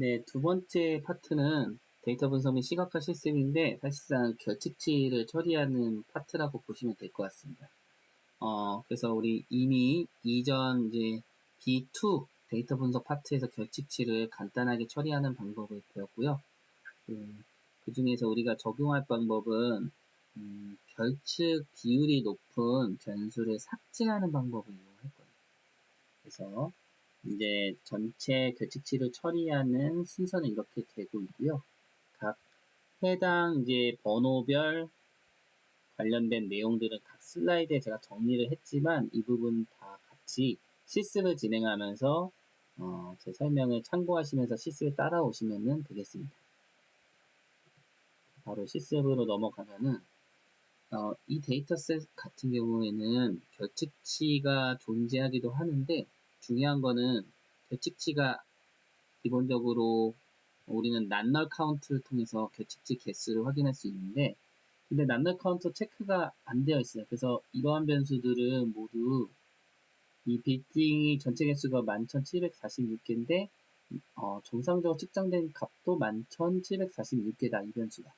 네, 두 번째 파트는 데이터 분석 및 시각화 실습인데 사실상 결측치를 처리하는 파트라고 보시면 될 것 같습니다. 어, 그래서 우리 이미 이전 이제 B2 데이터 분석 파트에서 결측치를 간단하게 처리하는 방법을 배웠고요. 음, 그 중에서 우리가 적용할 방법은 음, 결측 비율이 높은 변수를 삭제하는 방법을 이용할 거예요. 그래서 이제 전체 결측치를 처리하는 순서는 이렇게 되고 있고요. 각 해당 이제 번호별 관련된 내용들은 각 슬라이드에 제가 정리를 했지만 이 부분 다 같이 실습을 진행하면서 어, 제 설명을 참고하시면서 실습을 따라오시면 되겠습니다. 바로 실습으로 넘어가면은 어, 이 데이터셋 같은 경우에는 결측치가 존재하기도 하는데 중요한 거는 결측치가 기본적으로 우리는 난널 카운트를 통해서 결측치 개수를 확인할 수 있는데 근데 난널 카운트 체크가 안 되어 있어요. 그래서 이러한 변수들은 모두 이 빌딩이 전체 개수가 11,746개인데 어, 정상적으로 측정된 값도 11,746개다 이 변수가.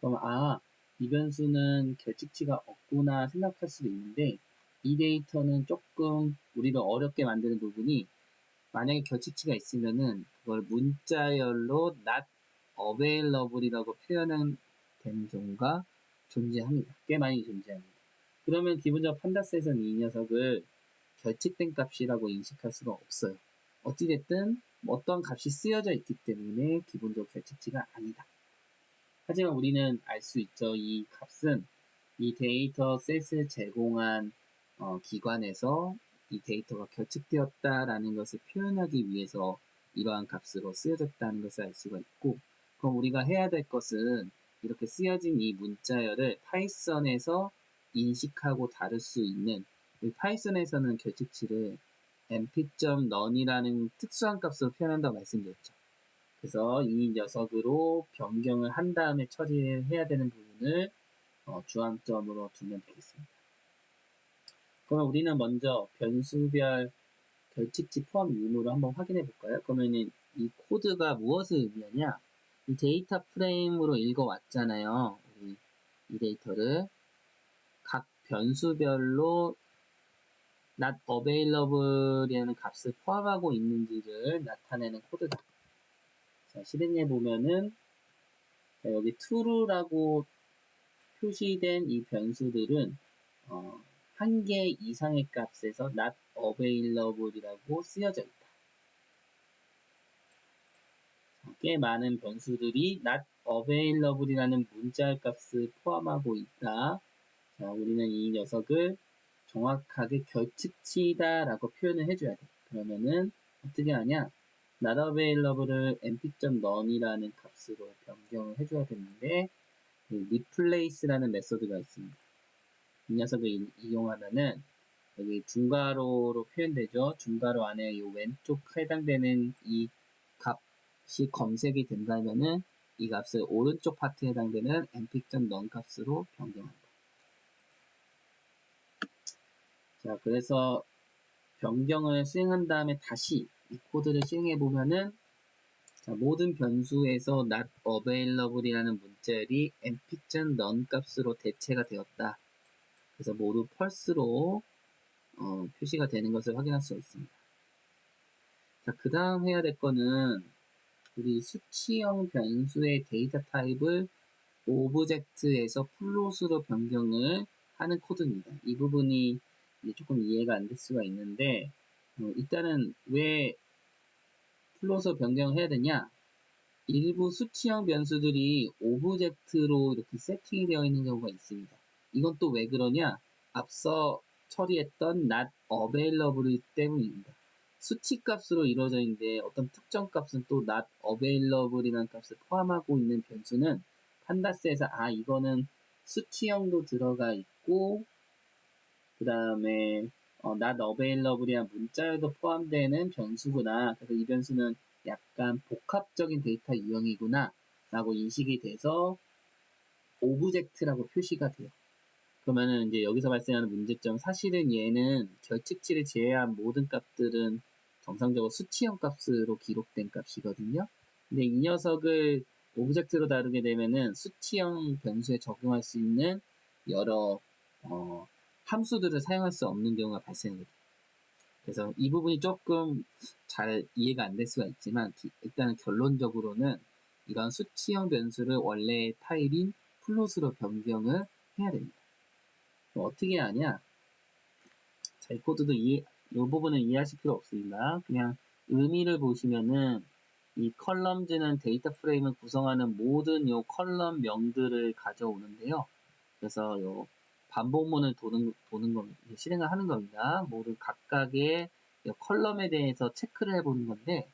그럼 아, 이 변수는 결측치가 없구나 생각할 수도 있는데 이 데이터는 조금 우리를 어렵게 만드는 부분이 만약에 결측치가 있으면은 그걸 문자열로 not available이라고 표현은 되는 경우가 존재합니다. 꽤 많이 존재합니다. 그러면 기본적으로 판다스에서는 이 녀석을 결측된 값이라고 인식할 수가 없어요. 어찌됐든 어떤 값이 쓰여져 있기 때문에 기본적으로 결측치가 아니다. 하지만 우리는 알 수 있죠. 이 값은 이 데이터 셋을 제공한 어, 기관에서 이 데이터가 결측되었다라는 것을 표현하기 위해서 이러한 값으로 쓰여졌다는 것을 알 수가 있고 그럼 우리가 해야 될 것은 이렇게 쓰여진 이 문자열을 파이썬에서 인식하고 다룰 수 있는 파이썬에서는 결측치를 mp.none이라는 특수한 값으로 표현한다고 말씀드렸죠. 그래서 이 녀석으로 변경을 한 다음에 처리를 해야 되는 부분을 어, 주안점으로 두면 되겠습니다. 그러면 우리는 먼저 변수별 결측치 포함 유무를 한번 확인해 볼까요? 그러면은 이 코드가 무엇을 의미하냐? 이 데이터 프레임으로 읽어왔잖아요. 이 데이터를 각 변수별로 not available이라는 값을 포함하고 있는지를 나타내는 코드다. 자, 실행해 보면은 자, 여기 true라고 표시된 이 변수들은 어, 한 개 이상의 값에서 not available이라고 쓰여져 있다. 자, 꽤 많은 변수들이 not available이라는 문자 값을 포함하고 있다. 자, 우리는 이 녀석을 정확하게 결측치다라고 표현을 해줘야 돼. 그러면은 어떻게 하냐? not available을 mp.none이라는 값으로 변경을 해줘야 되는데 replace라는 메소드가 있습니다. 이 녀석을 이, 이용하면은 여기 중괄호로 표현되죠. 중괄호 안에 이 왼쪽 해당되는 이 값이 검색이 된다면은 이 값을 오른쪽 파트에 해당되는 mp.none 값으로 변경한다. 자, 그래서 변경을 수행한 다음에 다시 이 코드를 시행해 보면은 자, 모든 변수에서 not available이라는 문자열이 mp.none 값으로 대체가 되었다. 그래서 모두 펄스로 어, 표시가 되는 것을 확인할 수 있습니다. 자, 그 다음 해야 될 거는 우리 수치형 변수의 데이터 타입을 오브젝트에서 플롯으로 변경을 하는 코드입니다. 이 부분이 조금 이해가 안 될 수가 있는데 어, 일단은 왜 플롯을 변경해야 되냐? 일부 수치형 변수들이 오브젝트로 이렇게 세팅이 되어 있는 경우가 있습니다. 이건 또 왜 그러냐? 앞서 처리했던 not available 때문입니다. 수치 값으로 이루어져 있는데 어떤 특정 값은 또 not available이라는 값을 포함하고 있는 변수는 판다스에서 아 이거는 수치형도 들어가 있고 그 다음에 어, not available이란 문자에도 포함되는 변수구나. 그래서 이 변수는 약간 복합적인 데이터 유형이구나. 라고 인식이 돼서 오브젝트라고 표시가 돼요. 그러면은 이제 여기서 발생하는 문제점, 사실은 얘는 결측치를 제외한 모든 값들은 정상적으로 수치형 값으로 기록된 값이거든요. 근데 이 녀석을 오브젝트로 다루게 되면은 수치형 변수에 적용할 수 있는 여러 어, 함수들을 사용할 수 없는 경우가 발생해요. 그래서 이 부분이 조금 잘 이해가 안 될 수가 있지만 기- 일단 결론적으로는 이런 수치형 변수를 원래 타입인 플롯으로 변경을 해야 됩니다. 그럼 어떻게 하냐? 자, 이 코드도 이해, 이 부분은 이해하실 필요 없습니다. 그냥 의미를 보시면은 이 컬럼즈는 데이터 프레임을 구성하는 모든 요 컬럼 명들을 가져오는데요. 그래서 요 반복문을 도는, 도는 겁니다. 실행을 하는 겁니다. 모든 각각의 요 컬럼에 대해서 체크를 해보는 건데,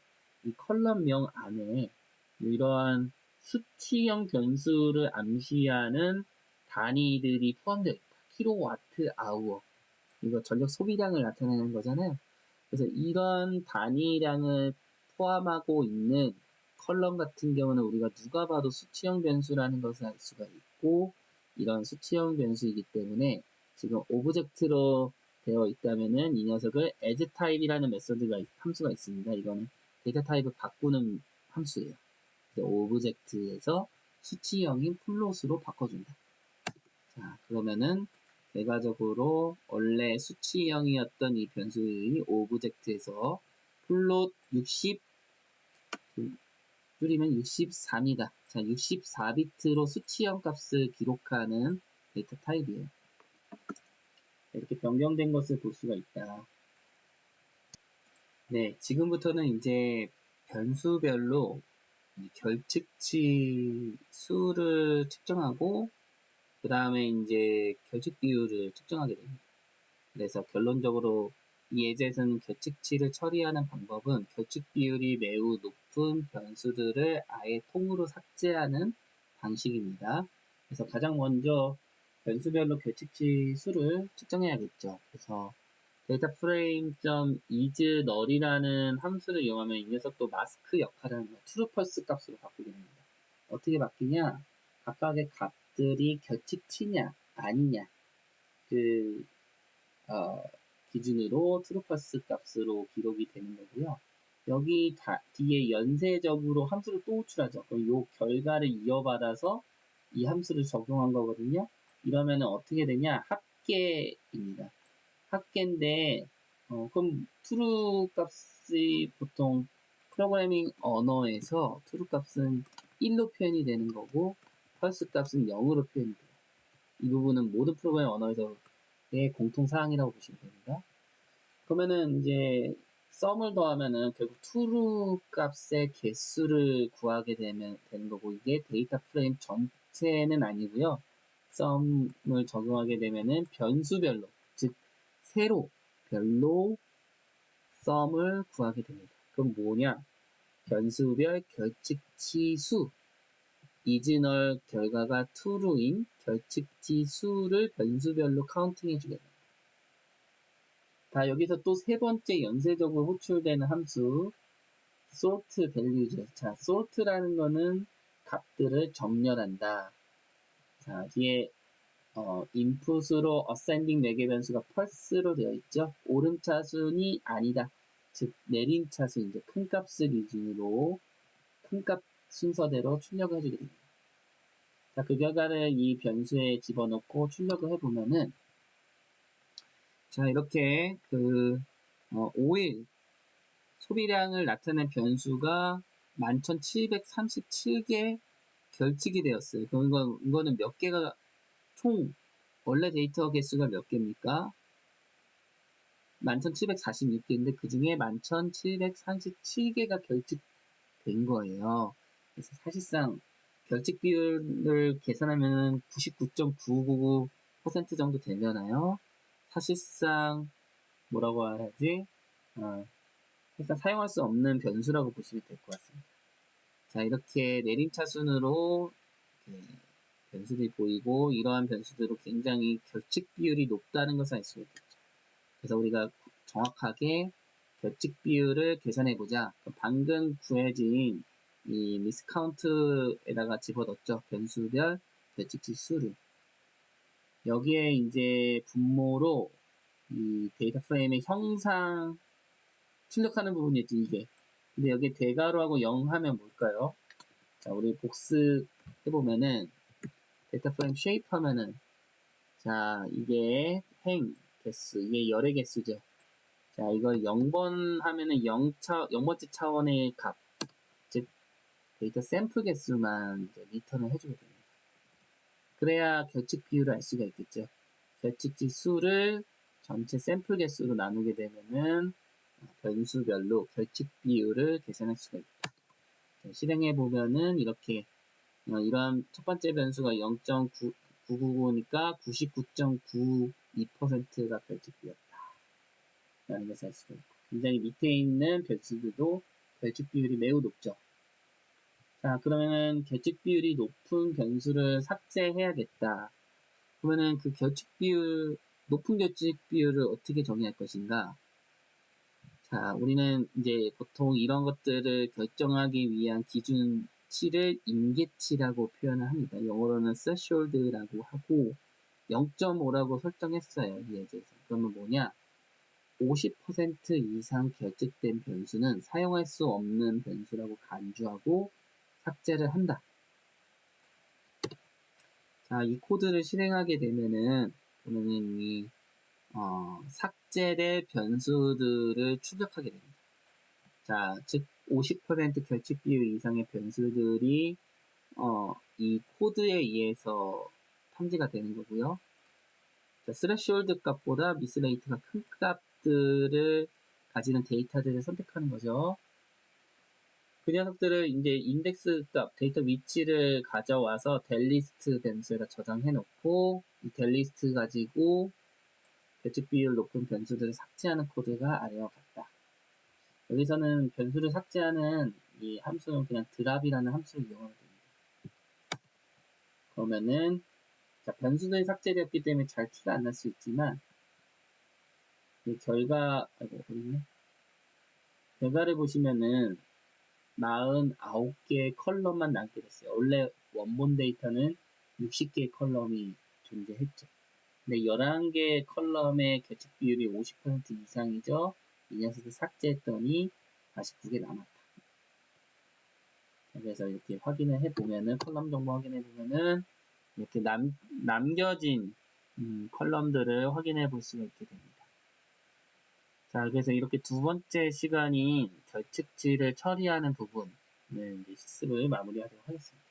이 컬럼명 안에 이러한 수치형 변수를 암시하는 단위들이 포함되어 있다. 킬로와트 아우어. 이거 전력 소비량을 나타내는 거잖아요. 그래서 이런 단위량을 포함하고 있는 컬럼 같은 경우는 우리가 누가 봐도 수치형 변수라는 것을 알 수가 있고 이런 수치형 변수이기 때문에 지금 오브젝트로 되어 있다면은 이 녀석을 as 타입이라는 메소드가 있- 함수가 있습니다. 이거는 데이터 타입을 바꾸는 함수예요. 그래서 오브젝트에서 수치형인 플롯으로 바꿔준다. 자 그러면은 결과적으로 원래 수치형이었던 이 변수의 오브젝트에서 플롯 60 줄이면 63이다. 자, 64비트로 수치형 값을 기록하는 데이터 타입이에요. 이렇게 변경된 것을 볼 수가 있다. 네, 지금부터는 이제 변수별로 이 결측치 수를 측정하고 그 다음에 이제 결측 비율을 측정하게 됩니다. 그래서 결론적으로 이 예제에서는 결측치를 처리하는 방법은 결측 비율이 매우 높은 변수들을 아예 통으로 삭제하는 방식입니다. 그래서 가장 먼저 변수별로 결측치 수를 측정해야겠죠. 그래서 데이터 프레임 점 is null이라는 함수를 이용하면 이 녀석도 마스크 역할을 하는 true false 값으로 바꾸게 됩니다. 어떻게 바뀌냐? 각각의 값 들이 결측치냐 아니냐 그 어, 기준으로 false 값으로 기록이 되는 거고요. 여기 다, 뒤에 연쇄적으로 함수를 또 호출하죠. 그럼 이 결과를 이어받아서 이 함수를 적용한 거거든요. 이러면 어떻게 되냐? 합계입니다. 합계인데, 어, 그럼 true 값이 보통 프로그래밍 언어에서 true 값은 1로 표현이 되는 거고, false 값은 0으로 표현이 돼요. 이 부분은 모든 프로그래밍 언어에서의 공통 사항이라고 보시면 됩니다. 그러면은 이제 썸을 더하면은 결국 true 값의 개수를 구하게 되면 되는 거고 이게 데이터 프레임 전체는 아니고요. 썸을 적용하게 되면은 변수별로 즉 세로 별로 썸을 구하게 됩니다. 그럼 뭐냐? 변수별 결측 치 수 이즈널 결과가 true인 결측치 수를 변수별로 카운팅해 주게 됩니다. 자, 여기서 또 세 번째 연쇄적으로 호출되는 함수 sort value죠. 자, sort라는 거는 값들을 정렬한다. 자, 뒤에 어, 인풋으로 ascending 매개 변수가 pulse로 되어 있죠. 오름차순이 아니다. 즉 내림차순 이제 큰 값을 기준으로 큰 값 순서대로 출력을 해주게 됩니다. 자, 그 결과를 이 변수에 집어넣고 출력을 해보면은 자, 이렇게 그 어, 5일 소비량을 나타낸 변수가 11,737개 결측이 되었어요. 그럼 이건, 이거는 몇 개가 총 원래 데이터 개수가 몇 개입니까? 11,746개인데 그 중에 11,737개가 결측된 거예요. 그래서 사실상 결측 비율을 계산하면 99.999% 정도 되려나요? 사실상 뭐라고 해야지? 어, 사용할 수 없는 변수라고 보시면 될 것 같습니다. 자, 이렇게 내림차순으로 이렇게 변수들이 보이고 이러한 변수들로 굉장히 결측 비율이 높다는 것을 알 수가 있겠죠. 그래서 우리가 정확하게 결측 비율을 계산해 보자. 방금 구해진 이 미스카운트에다가 집어넣었죠. 변수별 결측치 수를. 여기에 이제 분모로 이 데이터 프레임의 형상 출력하는 부분이었지 이게 근데 여기 대괄호하고 0 하면 뭘까요? 자, 우리 복습 해보면은, 데이터 프레임 쉐이프 하면은, 자, 이게 행 개수, 이게 열의 개수죠. 자, 이걸 0번 하면은 0차, 0번째 차원의 값, 즉, 데이터 샘플 개수만 리턴을 해주게 됩니다. 그래야 결칙 비율을 알 수가 있겠죠. 결칙지 수를 전체 샘플 개수로 나누게 되면은 어, 변수별로 결칙 비율을 계산할 수가 있다. 자, 실행해 보면은 이렇게 어, 이런 첫 번째 변수가 0.999니까 99.92%가 결칙 비였다. 라는 것을 알 수가 있고 굉장히 밑에 있는 변수들도 결칙 비율이 매우 높죠. 자 그러면은 결칙 비율이 높은 변수를 삭제해야겠다. 그러면은 그 결칙 비율 높은 결칙 비율을 어떻게 정의할 것인가? 자, 우리는 이제 보통 이런 것들을 결정하기 위한 기준치를 임계치라고 표현을 합니다. 영어로는 threshold라고 하고 0.5라고 설정했어요. 이 예제에서. 그러면 뭐냐? 50% 이상 결집된 변수는 사용할 수 없는 변수라고 간주하고 삭제를 한다. 자, 이 코드를 실행하게 되면은, 그러면은 이, 어, 삭제될 변수들을 추적하게 됩니다. 자, 즉, 50% 결집 비율 이상의 변수들이, 어, 이 코드에 의해서 탐지가 되는 거고요. 자, 스레시홀드 값보다 미스레이트가 큰 값들을 가지는 데이터들을 선택하는 거죠. 그 녀석들을 이제 인덱스 값, 데이터 위치를 가져와서 델리스트 변수에다 저장해 놓고 이 델리스트 가지고 결집 비율 높은 변수들을 삭제하는 코드가 아래와 같다. 여기서는 변수를 삭제하는 이 함수는 그냥 드랍이라는 함수를 이용하면 됩니다. 그러면은 자, 변수들이 삭제되었기 때문에 잘 티가 안 날 수 있지만 이 결과 아이고 어디 있네? 결과를 보시면은 49개의 컬럼만 남게 됐어요. 원래 원본 데이터는 60개의 컬럼이 존재했죠. 근데 11개의 컬럼의 결집 비율이 50% 이상이죠. 이 녀석을 삭제했더니 49개 남았다. 그래서 이렇게 확인을 해보면은, 컬럼 정보 확인해 보면은, 이렇게 남, 남겨진, 음, 컬럼들을 확인해 볼 수가 있게 됩니다. 자, 그래서 이렇게 두 번째 시간인 결측지를 처리하는 부분을 실습을 마무리하도록 하겠습니다.